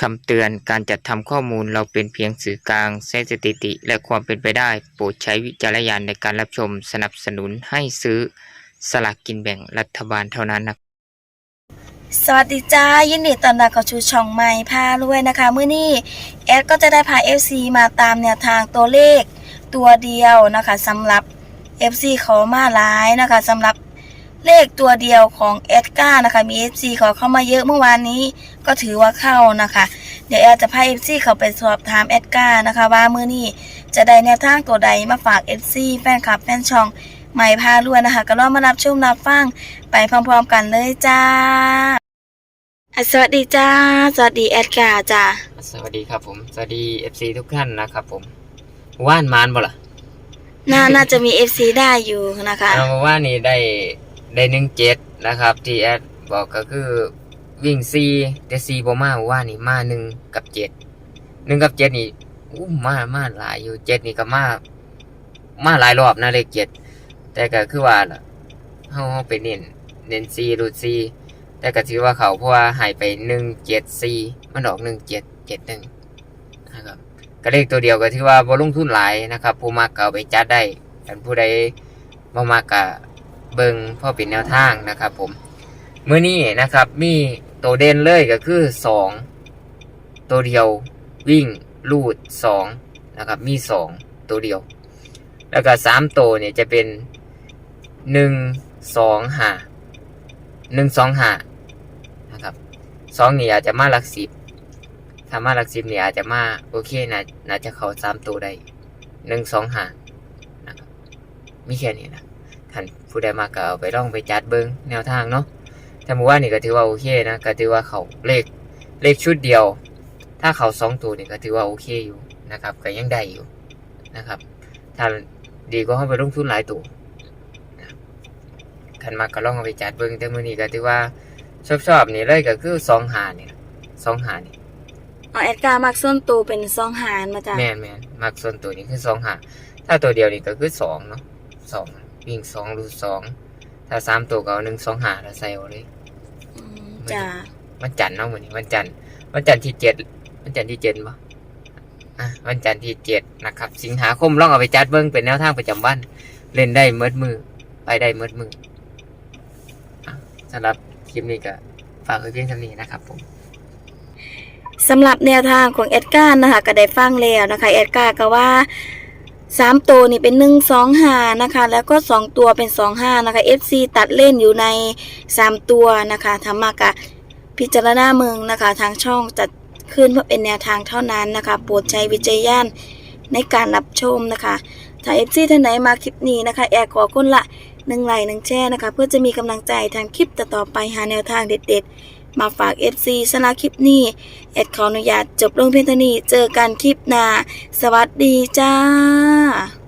คำเตือนการจัดทำข้อมูลเราเป็นเพียงสื่อกลางใช้สถิติ และความเป็นไปได้ โปรดใช้วิจารณญาณในการรับชมสนับสนุนให้ซื้อสลากกินแบ่งรัฐบาลเท่านั้นนะสวัสดีจ้ายินดีต้อนรับเข้าสู่ช่องใหม่พารวยนะคะเมื้อนี้แอดก็จะได้พา FC มาตามแนวทางตัวเลขตัวเดียวนะคะสำหรับ FC เขามาหลายนะคะสำหรับ เลขตัวเดียวของแอดก้านะคะ มี FC เขาเข้ามาเยอะเมื่อวานนี้ก็ถือว่าเข้านะคะ เดี๋ยวแอดจะพา FC เขาไปสอบถามแอดก้านะคะ ว่ามื้อนี้จะได้แนวทางตัวใดมาฝาก FC แฟนคลับแฟนช่องใหม่พารวยนะคะ ก็รอมารับชมรับฟังไปพร้อมๆกันเลยจ้าอะสวัสดีจ้า สวัสดีแอดการ์จ้าสวัสดีครับผม สวัสดี FC ทุกท่านนะครับผมว่านมานบ่ล่ะน่าน่าจะมี FC ได้อยู่นะคะ เอามาว่านี่ได้ ได้หนึ่งเจ็ดนะครับ ที่แอดบอกก็คือวิ่งซีแต่ซีบ่มาว่านี่มาหนึ่งกับเจ็ดหนึ่งกับเจ็ดนี่อู้มามาหลายอยู่เจ็ดนี่ก็มามาหลายรอบนะเลขเจ็ดแต่ก็คือว่าเฮาเฮาไปเน้นเน้นซีรูดซีแต่ก็ถือว่าเขาเพราะว่าหายไปหนึ่งเจ็ดซีมันออกหนึ่งเจ็ดเจ็ดหนึ่งนะครับก็เลขตัวเดียวก็ถือว่าบ่ลลงทุนหลายนะครับ ผู้มักก็เอาไปจัดได้แต่ผู้ใดบ่มักก็ เบิงพ่อเป็นแนวทางนะครับ ผมมื้อนี้นะครับ มีตัวเด่นเลยก็คือสองตัวเดียววิ่งลูดสองนะครับ มีสองตัวเดียว แล้วก็สามตัวเนี่ยจะเป็นหนึ่งสองหาหนึ่งสองหานะครับสองนี่อาจจะมาหลักสิบถ้ามาหลักสิบเนี่ยอาจจะมาโอเคนะน่าจะเข้าสามตัวได้หนึ่งสองหานะครับมีแค่นี้นะ ท่านผู้ใดมาก็เอาไปลองไปจัดเบิ้งแนวทางเนาะแต่หมู่ว่านี่ก็ถือว่าโอเคนะก็ถือว่าเขาเลขเลขชุดเดียว ถ้าเขาสองตัวนี่ก็ถือว่าโอเคอยู่นะครับก็ยังได้อยู่นะครับ ถ้าดีก็เข้าไปลงทุนหลายตัวนะครับท่านมาก็ลองเอาไปจัดเบิ้งแต่มื้อนี้ก็ถือว่าชอบชอบๆนี่เลยก็คือสองหานี่นะสองหานี่เอาแอดการ์มักส่วนตัวเป็นซองหารมาจ้าแม่นแม่นมักส่วนตัวนี้คือสองหาถ้าตัวเดียวนี่ก็คือสองเนาะสอง วิ่งสองรูดสองถ้าสามตัวก็เอาหนึ่งสองหาแล้วใส่เอาเลยอืมจ้าวันจันทร์เนาะวันนี้วันจันทร์วันจันทร์ที่เจ็ดวันจันทร์ที่เจ็ดปะอะวันจันทร์ที่เจ็ดนะครับ สิงหาคมลองเอาไปจัดเบิ้งเป็นแนวทางประจำวันเล่นได้เมิดมือ ไปได้เมิดมืออะสำหรับคลิปนี้ก็ฝากไว้เพียงเท่านี้นะครับผม สำหรับแนวทางของแอดการ์นะคะก็ได้ฟังแล้วนะคะแอดการ์ก็ว่า สามตัวนี่เป็นหนึ่งสองห้านะคะ แล้วก็สองตัวเป็นสองห้านะคะ FC ตัดเล่นอยู่ในสามตัวนะคะธรรมากะพิจารณาเมืองนะคะ ทางช่องจัดขึ้นเพื่อเป็นแนวทางเท่านั้นนะคะโปรดใช้วิจารณญาณในการรับชมนะคะถ้า FC ท่านไหนมาคลิปนี้นะคะ แอร์ขอคนละหนึ่งไลค์หนึ่งแชร์นะคะ เพื่อจะมีกำลังใจทำคลิปต่อๆไปหาแนวทางเด็ดๆ มาฝาก FC สำหรับคลิปนี้แอดขออนุญาตจบลงเพียงเท่านี้ เจอกันคลิปหน้า สวัสดีจ้า